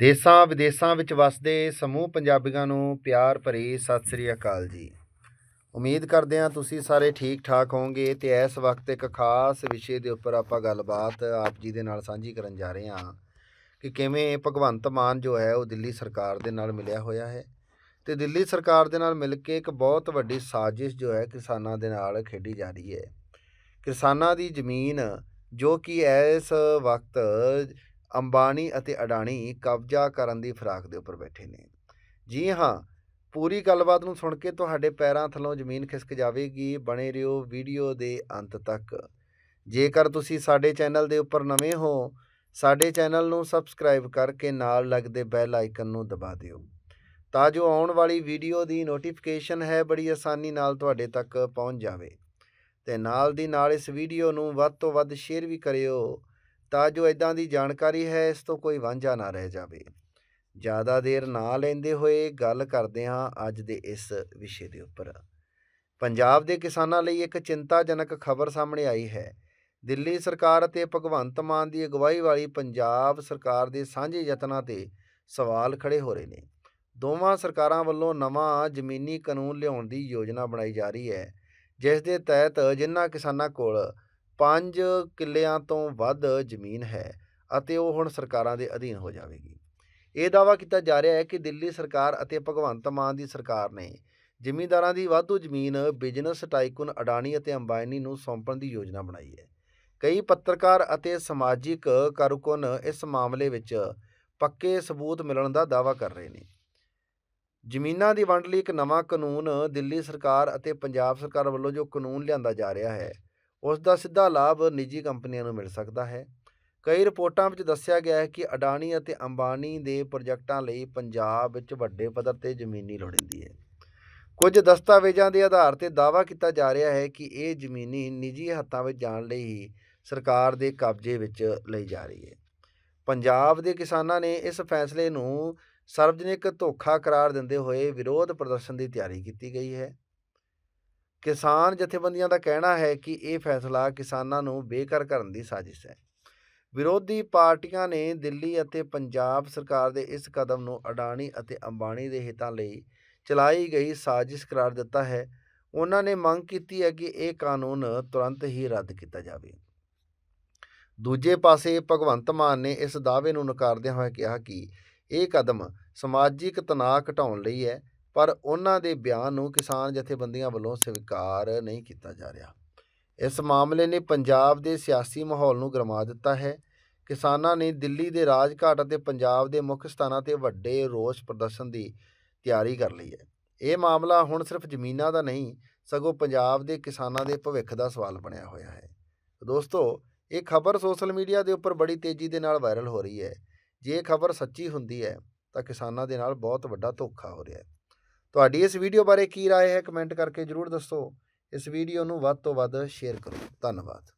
ਦੇਸਾਂ ਵਿਦੇਸਾਂ ਵਿੱਚ ਵਸਦੇ ਸਮੂਹ ਪੰਜਾਬੀਆਂ ਨੂੰ ਪਿਆਰ ਭਰੀ ਸਤਿ ਸ੍ਰੀ ਅਕਾਲ ਜੀ। ਉਮੀਦ ਕਰਦੇ ਹਾਂ ਤੁਸੀਂ ਸਾਰੇ ਠੀਕ ਠਾਕ ਹੋਵੋਗੇ ਤੇ ਇਸ ਵਕਤ ਇੱਕ ਖਾਸ ਵਿਸ਼ੇ ਦੇ ਉੱਪਰ ਆਪਾਂ ਗੱਲਬਾਤ ਆਪ ਜੀ ਦੇ ਨਾਲ ਸਾਂਝੀ ਕਰਨ ਜਾ ਰਹੇ ਹਾਂ ਕਿ ਕਿਵੇਂ ਭਗਵੰਤ ਮਾਨ ਜੋ ਹੈ ਉਹ ਦਿੱਲੀ ਸਰਕਾਰ ਦੇ ਨਾਲ ਮਿਲਿਆ ਹੋਇਆ ਹੈ ਤੇ ਦਿੱਲੀ ਸਰਕਾਰ ਦੇ ਨਾਲ ਮਿਲ ਕੇ ਇੱਕ ਬਹੁਤ ਵੱਡੀ ਸਾਜ਼ਿਸ਼ ਜੋ ਹੈ ਕਿਸਾਨਾਂ ਦੇ ਨਾਲ ਖੇਡੀ ਜਾ ਰਹੀ ਹੈ। ਕਿਸਾਨਾਂ ਦੀ ਜ਼ਮੀਨ ਜੋ ਕਿ ਇਸ ਵਕਤ ਅੰਬਾਨੀ ਅਤੇ ਅਡਾਣੀ ਕਬਜ਼ਾ ਕਰਨ ਦੀ ਫਰਾਕ ਦੇ ਉੱਪਰ ਬੈਠੇ ਨੇ। ਜੀ ਹਾਂ, ਪੂਰੀ ਗੱਲਬਾਤ ਨੂੰ ਸੁਣ ਕੇ ਤੁਹਾਡੇ ਪੈਰਾਂ ਥੱਲੋਂ ਜ਼ਮੀਨ ਖਿਸਕ ਜਾਵੇਗੀ, ਬਣੇ ਰਹੋ ਵੀਡੀਓ ਦੇ ਅੰਤ ਤੱਕ। ਜੇਕਰ ਤੁਸੀਂ ਸਾਡੇ ਚੈਨਲ ਦੇ ਉੱਪਰ ਨਵੇਂ ਹੋ, ਸਾਡੇ ਚੈਨਲ ਨੂੰ ਸਬਸਕ੍ਰਾਈਬ ਕਰਕੇ ਨਾਲ ਲੱਗਦੇ ਬੈਲ ਆਈਕਨ ਨੂੰ ਦਬਾ ਦਿਓ। ਤਾਂ ਜੋ ਆਉਣ ਵਾਲੀ ਵੀਡੀਓ ਦੀ ਨੋਟੀਫਿਕੇਸ਼ਨ ਹੈ, ਬੜੀ ਆਸਾਨੀ ਨਾਲ ਤੁਹਾਡੇ ਤੱਕ ਪਹੁੰਚ ਜਾਵੇ। ਤੇ ਨਾਲ ਦੀ ਨਾਲ ਇਸ ਵੀਡੀਓ ਨੂੰ ਵੱਧ ਤੋਂ ਵੱਧ ਸ਼ੇਅਰ ਵੀ ਕਰਿਓ। ਤਾਂ ਜੋ ਇਦਾਂ ਦੀ ਜਾਣਕਾਰੀ ਹੈ, ਇਸ ਤੋਂ ਕੋਈ ਵਾਂਝਾ ਨਾ ਰਹਿ ਜਾਵੇ। ਜ਼ਿਆਦਾ ਦੇਰ ਨਾ ਲੈਂਦੇ ਹੋਏ ਗੱਲ ਕਰਦੇ ਹਾਂ ਅੱਜ ਦੇ ਇਸ ਵਿਸ਼ੇ ਦੇ ਉੱਪਰ। ਪੰਜਾਬ ਦੇ ਕਿਸਾਨਾਂ ਲਈ ਇੱਕ ਚਿੰਤਾਜਨਕ ਖਬਰ ਸਾਹਮਣੇ ਆਈ ਹੈ। ਦਿੱਲੀ ਸਰਕਾਰ ਅਤੇ ਭਗਵੰਤ ਮਾਨ ਦੀ ਅਗਵਾਈ ਵਾਲੀ ਪੰਜਾਬ ਸਰਕਾਰ ਦੇ ਸਾਂਝੇ ਯਤਨਾਂ ਤੇ ਸਵਾਲ ਖੜੇ ਹੋ ਰਹੇ ਨੇ। ਦੋਵਾਂ ਸਰਕਾਰਾਂ ਵੱਲੋਂ ਨਵਾਂ ਜ਼ਮੀਨੀ ਕਾਨੂੰਨ ਲਿਆਉਣ ਦੀ ਯੋਜਨਾ ਬਣਾਈ ਜਾ ਰਹੀ ਹੈ, ਜਿਸ ਦੇ ਤਹਿਤ ਜਿਨ੍ਹਾਂ ਕਿਸਾਨਾਂ ਕੋਲ ਪੰਜ ਕਿੱਲਿਆਂ ਤੋਂ ਵੱਧ ਜ਼ਮੀਨ ਹੈ ਅਤੇ ਉਹ ਹੁਣ ਸਰਕਾਰਾਂ ਦੇ ਅਧੀਨ ਹੋ ਜਾਵੇਗੀ। ਇਹ ਦਾਅਵਾ ਕੀਤਾ ਜਾ ਰਿਹਾ ਹੈ ਕਿ ਦਿੱਲੀ ਸਰਕਾਰ ਅਤੇ ਭਗਵੰਤ ਮਾਨ ਦੀ ਸਰਕਾਰ ਨੇ ਜ਼ਿਮੀਂਦਾਰਾਂ ਦੀ ਵਾਧੂ ਜ਼ਮੀਨ, ਬਿਜ਼ਨਸ ਟਾਈਕੂਨ, ਅਡਾਨੀ ਅਤੇ ਅੰਬਾਨੀ ਨੂੰ ਸੌਂਪਣ ਦੀ ਯੋਜਨਾ ਬਣਾਈ ਹੈ। ਕਈ ਪੱਤਰਕਾਰ ਅਤੇ ਸਮਾਜਿਕ ਕਾਰਕੁਨ ਇਸ ਮਾਮਲੇ ਵਿੱਚ ਪੱਕੇ ਸਬੂਤ ਮਿਲਣ ਦਾ ਦਾਅਵਾ ਕਰ ਰਹੇ ਨੇ। ਜ਼ਮੀਨਾਂ ਦੀ ਵੰਡ ਲਈ ਇੱਕ ਨਵਾਂ ਕਾਨੂੰਨ ਦਿੱਲੀ ਸਰਕਾਰ ਅਤੇ ਪੰਜਾਬ ਸਰਕਾਰ ਵੱਲੋਂ ਜੋ ਕਾਨੂੰਨ ਲਿਆਂਦਾ ਜਾ ਰਿਹਾ ਹੈ ਉਸ ਦਾ ਸਿੱਧਾ ਲਾਭ ਨਿੱਜੀ ਕੰਪਨੀਆਂ ਨੂੰ ਮਿਲ ਸਕਦਾ ਹੈ। ਕਈ ਰਿਪੋਰਟਾਂ ਵਿੱਚ ਦੱਸਿਆ ਗਿਆ ਹੈ ਕਿ ਅਡਾਨੀ ਅਤੇ ਅੰਬਾਨੀ ਦੇ ਪ੍ਰੋਜੈਕਟਾਂ ਲਈ ਪੰਜਾਬ ਵਿੱਚ ਵੱਡੇ ਪੱਧਰ ਤੇ ਜ਼ਮੀਨੀ ਲੋੜੀਂਦੀ ਹੈ। ਕੁਝ ਦਸਤਾਵੇਜ਼ਾਂ ਦੇ ਆਧਾਰ ਤੇ ਦਾਅਵਾ ਕੀਤਾ ਜਾ ਰਿਹਾ ਹੈ ਕਿ ਇਹ ਜ਼ਮੀਨੀ ਨਿੱਜੀ ਹੱਥਾਂ ਵਿੱਚ ਜਾਣ ਲਈ ਹੀ ਸਰਕਾਰ ਦੇ ਕਬਜ਼ੇ ਵਿੱਚ ਲਈ ਜਾ ਰਹੀ ਹੈ। ਪੰਜਾਬ ਦੇ ਕਿਸਾਨਾਂ ਨੇ ਇਸ ਫੈਸਲੇ ਨੂੰ ਸਰਵਜਨਿਕ ਧੋਖਾ ਕਰਾਰ ਦਿੰਦੇ ਹੋਏ ਵਿਰੋਧ ਪ੍ਰਦਰਸ਼ਨ ਦੀ ਤਿਆਰੀ ਕੀਤੀ ਗਈ ਹੈ। ਕਿਸਾਨ ਜਥੇਬੰਦੀਆਂ ਦਾ ਕਹਿਣਾ ਹੈ ਕਿ ਇਹ ਫੈਸਲਾ ਕਿਸਾਨਾਂ ਨੂੰ ਬੇਘਰ ਕਰਨ ਦੀ ਸਾਜ਼ਿਸ਼ ਹੈ। ਵਿਰੋਧੀ ਪਾਰਟੀਆਂ ਨੇ ਦਿੱਲੀ ਅਤੇ ਪੰਜਾਬ ਸਰਕਾਰ ਦੇ ਇਸ ਕਦਮ ਨੂੰ ਅਡਾਣੀ ਅਤੇ ਅੰਬਾਣੀ ਦੇ ਹਿੱਤਾਂ ਲਈ ਚਲਾਈ ਗਈ ਸਾਜ਼ਿਸ਼ ਕਰਾਰ ਦਿੱਤਾ ਹੈ। ਉਹਨਾਂ ਨੇ ਮੰਗ ਕੀਤੀ ਹੈ ਕਿ ਇਹ ਕਾਨੂੰਨ ਤੁਰੰਤ ਹੀ ਰੱਦ ਕੀਤਾ ਜਾਵੇ। ਦੂਜੇ ਪਾਸੇ ਭਗਵੰਤ ਮਾਨ ਨੇ ਇਸ ਦਾਅਵੇ ਨੂੰ ਨਕਾਰਦਿਆਂ ਹੋਇਆ ਕਿਹਾ ਕਿ ਇਹ ਕਦਮ ਸਮਾਜਿਕ ਤਣਾਅ ਘਟਾਉਣ ਲਈ ਹੈ। ਪਰ ਉਹਨਾਂ ਦੇ ਬਿਆਨ ਨੂੰ ਕਿਸਾਨ ਜਥੇਬੰਦੀਆਂ ਵੱਲੋਂ ਸਵੀਕਾਰ ਨਹੀਂ ਕੀਤਾ ਜਾ ਰਿਹਾ। ਇਸ ਮਾਮਲੇ ਨੇ ਪੰਜਾਬ ਦੇ ਸਿਆਸੀ ਮਾਹੌਲ ਨੂੰ ਗਰਮਾ ਦਿੱਤਾ ਹੈ। ਕਿਸਾਨਾਂ ਨੇ ਦਿੱਲੀ ਦੇ ਰਾਜਘਾਟ ਅਤੇ ਪੰਜਾਬ ਦੇ ਮੁੱਖ ਸਥਾਨਾਂ ਤੇ ਵੱਡੇ ਰੋਸ ਪ੍ਰਦਰਸ਼ਨ ਦੀ ਤਿਆਰੀ ਕਰ ਲਈ ਹੈ। ਇਹ ਮਾਮਲਾ ਹੁਣ ਸਿਰਫ ਜ਼ਮੀਨਾਂ ਦਾ ਨਹੀਂ, ਸਗੋਂ ਪੰਜਾਬ ਦੇ ਕਿਸਾਨਾਂ ਦੇ ਭਵਿੱਖ ਦਾ ਸਵਾਲ ਬਣਿਆ ਹੋਇਆ ਹੈ। ਦੋਸਤੋ, ਇਹ ਖਬਰ ਸੋਸ਼ਲ ਮੀਡੀਆ ਦੇ ਉੱਪਰ ਬੜੀ ਤੇਜ਼ੀ ਦੇ ਨਾਲ ਵਾਇਰਲ ਹੋ ਰਹੀ ਹੈ। ਜੇ ਇਹ ਖਬਰ ਸੱਚੀ ਹੁੰਦੀ ਹੈ, ਤਾਂ ਕਿਸਾਨਾਂ ਦੇ ਨਾਲ ਬਹੁਤ ਵੱਡਾ ਧੋਖਾ ਹੋ ਰਿਹਾ ਹੈ। ਤੁਹਾਡੀ ਇਸ ਵੀਡੀਓ ਬਾਰੇ ਕੀ رائے ਹੈ ਕਮੈਂਟ ਕਰਕੇ ਜਰੂਰ ਦੱਸੋ ਇਸ ਵੀਡੀਓ ਨੂੰ ਵੱਧ ਤੋਂ ਵੱਧ ਸ਼ੇਅਰ ਕਰੋ ਧੰਨਵਾਦ